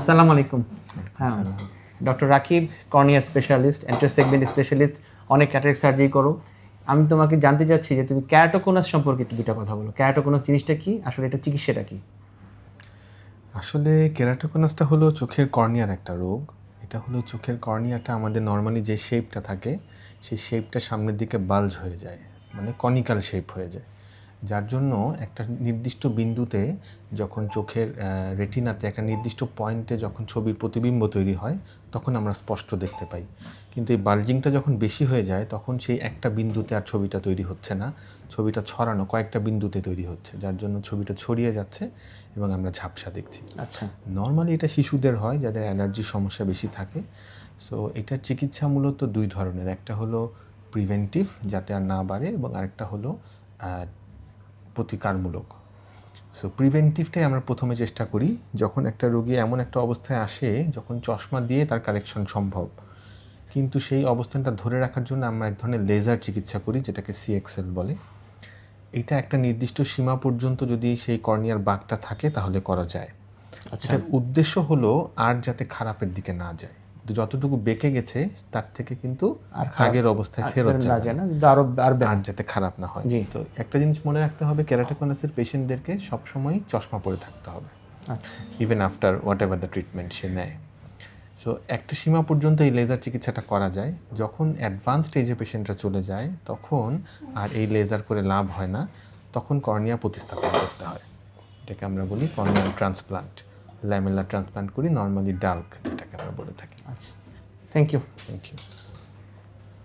আসসালামু আলাইকুম। হ্যাঁ doctor Rakib cornea specialist segment specialist অনেক ক্যাটারিক সার্জারি করো। আমি তোমাকে জানতে চাচ্ছি যে তুমি ক্যারাটোকোনাস সম্পর্কে একটু দুটা কথা বলো। ক্যারাটোকোনাস জিনিসটা কি? আসলে এটা চিকিৎসাটা কি? আসলে কেরাটোকোনাসটা হলো চোখের কর্নিয়ার একটা রোগ। এটা হলো চোখের কর্নিয়াটা আমাদের নর্মালি যে শেপটা থাকে সেই শেপটা সামনের দিকে বাল্জ হয়ে যায় মানে কনিক্যাল শেপ হয়ে যায়। যার জন্য একটা নির্দিষ্ট বিন্দুতে যখন চোখের রেটিনাতে একটা নির্দিষ্ট পয়েন্টে যখন ছবির প্রতিবিম্ব তৈরি হয় তখন আমরা স্পষ্ট দেখতে পাই। কিন্তু এই বাল্জিংটা যখন বেশি হয়ে যায় তখন সেই একটা বিন্দুতে আর ছবিটা তৈরি হচ্ছে না। ছবিটা ছড়ানো কয়েকটা বিন্দুতে তৈরি হচ্ছে যার জন্য ছবিটা ছড়িয়ে যাচ্ছে এবং আমরা ঝাপসা দেখছি। আচ্ছা। নর্মালি এটা শিশুদের হয় যাদের অ্যালার্জির সমস্যা বেশি থাকে। সো এটার চিকিৎসা মূলত দুই ধরনের। একটা হলো প্রিভেন্টিভ যাতে আর না বাড়ে এবং আরেকটা হলো প্রতিকারমূলক। সো প্রিভেন্টিভটাই আমরা প্রথমে চেষ্টা করি যখন একটা রোগী এমন একটা অবস্থায় আসে যখন চশমা দিয়ে তার কারেকশন সম্ভব। কিন্তু সেই অবস্থানটা ধরে রাখার জন্য আমরা এক ধরনের লেজার চিকিৎসা করি যেটাকে সিএক্সএল বলে। এটা একটা নির্দিষ্ট সীমা পর্যন্ত যদি সেই কর্নিয়ার বাঘটা থাকে তাহলে করা যায়। আচ্ছা। উদ্দেশ্য হলো আর যাতে খারাপের দিকে না যায়। তো যতটুকু বেঁকে গেছে তার থেকে কিন্তু আর আগের অবস্থায় ফেরত যায় না কিন্তু আরও আর আর যাতে খারাপ না হয়। জি। তো একটা জিনিস মনে রাখতে হবে ক্যারাটোকনাসের পেশেন্টদেরকে সবসময় চশমা পরে থাকতে হবে। আচ্ছা। Even after whatever the treatment সে নেয়। সো একটা সীমা পর্যন্ত এই লেজার চিকিৎসাটা করা যায়। যখন অ্যাডভান্স স্টেজে পেশেন্টরা চলে যায় তখন আর এই লেজার করে লাভ হয় না তখন কর্নিয়া প্রতিস্থাপন করতে হয়। এটাকে আমরা বলি কর্নিয়াল ট্রান্সপ্লান্ট। ল্যামেলা ট্রান্সপ্লান্ট করি নর্মালি ডাল্ক যেটাকে বলে থাকি। আচ্ছা। Thank you thank you